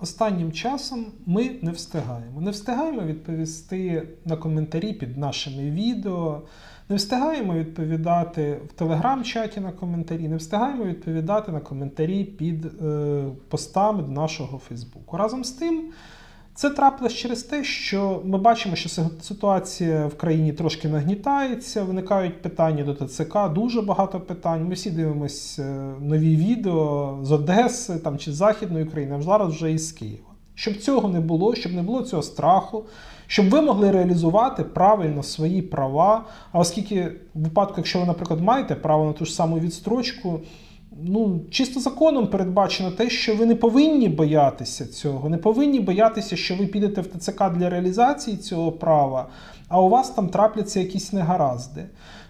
Останнім часом ми не встигаємо. Не встигаємо відповісти на коментарі під нашими відео, не встигаємо відповідати в телеграм-чаті на коментарі, не встигаємо відповідати на коментарі під е, постами нашого Фейсбуку. Разом з тим, це трапилось через те, що ми бачимо, що си- ситуація в країні трошки нагнітається, виникають питання до ТЦК, дуже багато питань. Ми всі дивимося нові відео з Одеси там, чи з Західної України, а зараз вже із Києва. Щоб цього не було, щоб не було цього страху, щоб ви могли реалізувати правильно свої права. А оскільки в випадку, якщо ви, наприклад, маєте право на ту ж саму відстрочку, ну, чисто законом передбачено те, що ви не повинні боятися цього, не повинні боятися, що ви підете в ТЦК для реалізації цього права, а у вас там трапляться якісь негаразди.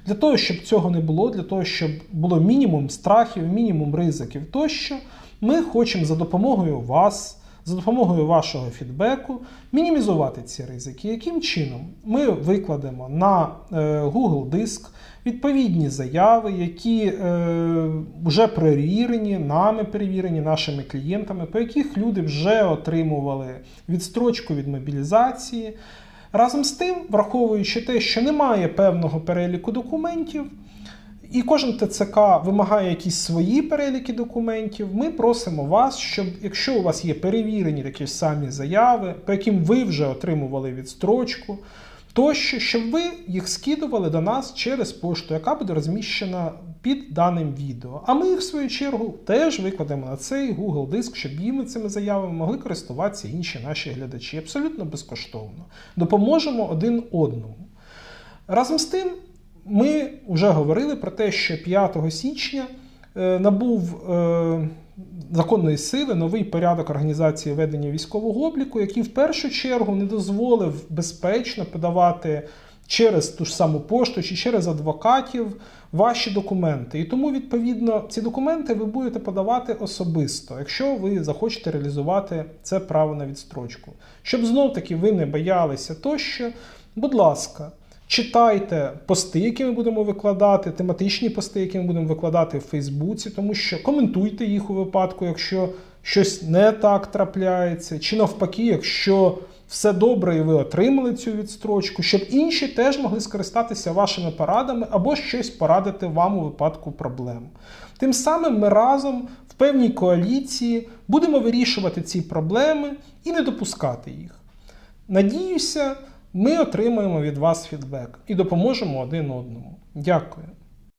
Для того, щоб цього не було, для того, щоб було мінімум страхів, мінімум ризиків тощо, ми хочемо за допомогою вас. За допомогою вашого фідбеку мінімізувати ці ризики. Яким чином? Ми викладемо на е, Google Диск відповідні заяви, які е, вже перевірені, нами перевірені, нашими клієнтами, по яких люди вже отримували відстрочку від мобілізації. Разом з тим, враховуючи те, що немає певного переліку документів, і кожен ТЦК вимагає якісь свої переліки документів. Ми просимо вас, щоб якщо у вас є перевірені такі ж самі заяви, по яким ви вже отримували відстрочку, тощо, щоб ви їх скидували до нас через пошту, яка буде розміщена під даним відео. А ми їх, в свою чергу, теж викладемо на цей Google диск, щоб їми цими заявами могли користуватися інші наші глядачі абсолютно безкоштовно. Допоможемо один одному. Разом з тим, ми вже говорили про те, що 5 січня е, набув е, законної сили новий порядок організації ведення військового обліку, який в першу чергу не дозволив безпечно подавати через ту ж саму пошту чи через адвокатів ваші документи. І тому, відповідно, ці документи ви будете подавати особисто, якщо ви захочете реалізувати це право на відстрочку. Щоб знов-таки ви не боялися тощо, будь ласка. Читайте пости, які ми будемо викладати, тематичні пости, які ми будемо викладати в Фейсбуці, тому що коментуйте їх у випадку, якщо щось не так трапляється, чи навпаки, якщо все добре і ви отримали цю відстрочку, щоб інші теж могли скористатися вашими порадами або щось порадити вам у випадку проблем. Тим самим ми разом в певній коаліції будемо вирішувати ці проблеми і не допускати їх. Надіюся, ми отримаємо від вас фідбек і допоможемо один одному. Дякую.